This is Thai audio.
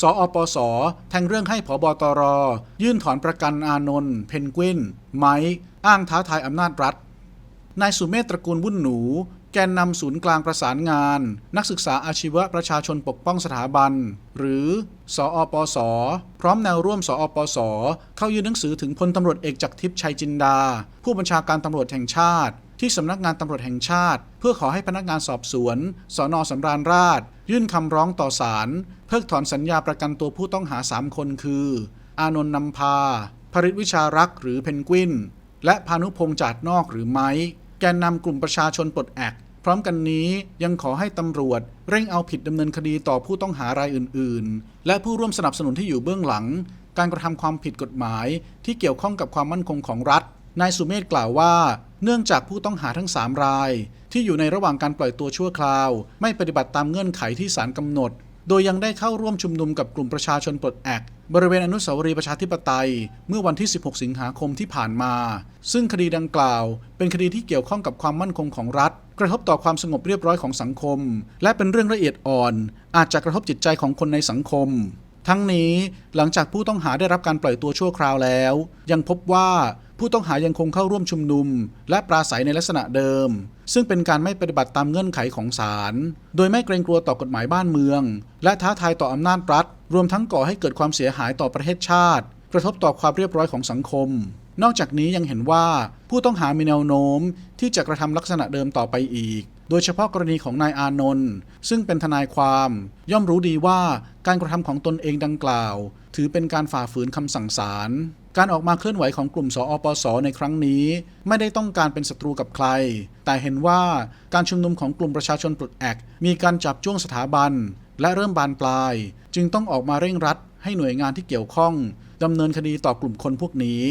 สอปสแทงเรื่องให้ผบตร ยื่นถอนประกันอานนท์เพนกวิน ไม้ อ้างท้าทายอำนาจรัฐ นายสุเมธตระกูลวุ่นหนู แกนนำศูนย์กลางประสานงาน นักศึกษาอาชีวะประชาชนปกป้องสถาบัน หรือ สอปส พร้อมแนวร่วมสอปส เข้ายื่นหนังสือถึงพลตำรวจเอกจากรทิพย์ชัยจินดา ผู้บัญชาการตำรวจแห่งชาติ ที่สำนักงานตำรวจแห่งชาติ เพื่อขอให้พนักงานสอบสวนสนสำราญราช ยื่นคำร้องต่อศาลเพิกถอนสัญญาประกันตัวผู้ต้องหา 3 คนคือ อานนท์นำพาภริตวิชารักหรือเพนกวิน และพานุพงษ์จาดนอกหรือไม้แกนนำกลุ่มประชาชนปลดแอกพร้อมกันนี้ยังขอให้ตำรวจ เร่งเอาผิดดำเนินคดีต่อผู้ต้องหารายอื่น ๆ และผู้ร่วมสนับสนุนที่อยู่เบื้องหลัง การกระทำความผิดกฎหมายที่เกี่ยวข้องกับความมั่นคงของรัฐ นายสุเมธกล่าวว่า เนื่องจากผู้ต้องหาทั้ง 3 ราย ที่อยู่ในระหว่างการปล่อยตัวชั่วคราว ไม่ปฏิบัติตามเงื่อนไขที่ศาลกำหนด โดยยังได้เข้าร่วมชุมนุมกับกลุ่มประชาชนปลดแอกบริเวณอนุสาวรีย์ประชาธิปไตย เมื่อวันที่ 16 สิงหาคมที่ผ่านมา ซึ่งคดีดังกล่าว เป็นคดีที่เกี่ยวข้องกับความมั่นคงของรัฐ กระทบต่อความสงบเรียบร้อยของสังคม และเป็นเรื่องละเอียดอ่อน อาจจะกระทบจิตใจของคนในสังคมทั้งนี้หลังจากผู้ต้องหาได้รับการปล่อยตัวชั่วคราวแล้ว ยังพบว่า ผู้ต้องหายังคงเข้าร่วมชุมนุม และปราศัยในลักษณะเดิม ซึ่งเป็นการไม่ปฏิบัติตามเงื่อนไขของศาลโดยไม่เกรงกลัวต่อกฎหมายบ้านเมือง และท้าทายต่ออำนาจรัฐ รวมทั้งก่อให้เกิดความเสียหายต่อประเทศชาติ กระทบต่อความเรียบร้อยของสังคม นอกจากนี้ยังเห็นว่าผู้ต้องหามีแนวโน้ม ที่จะกระทำลักษณะเดิมต่อไปอีก โดยเฉพาะกรณีของนายอานนท์ซึ่งเป็นทนายความ ย่อมรู้ดีว่าการกระทำของตนเองดังกล่าว ถือเป็นการฝ่าฝืนคำสั่งศาลการออกมาเคลื่อนไหวของกลุ่มสอปสในครั้งนี้ ไม่ได้ต้องการเป็นศัตรูกับใคร แต่เห็นว่าการชุมนุมของกลุ่มประชาชนปลดแอกมีการจับจ้วงสถาบัน และเริ่มบานปลาย จึงต้องออกมาเร่งรัด ให้หน่วยงานที่เกี่ยวข้องดำเนินคดีต่อกลุ่มคนพวกนี้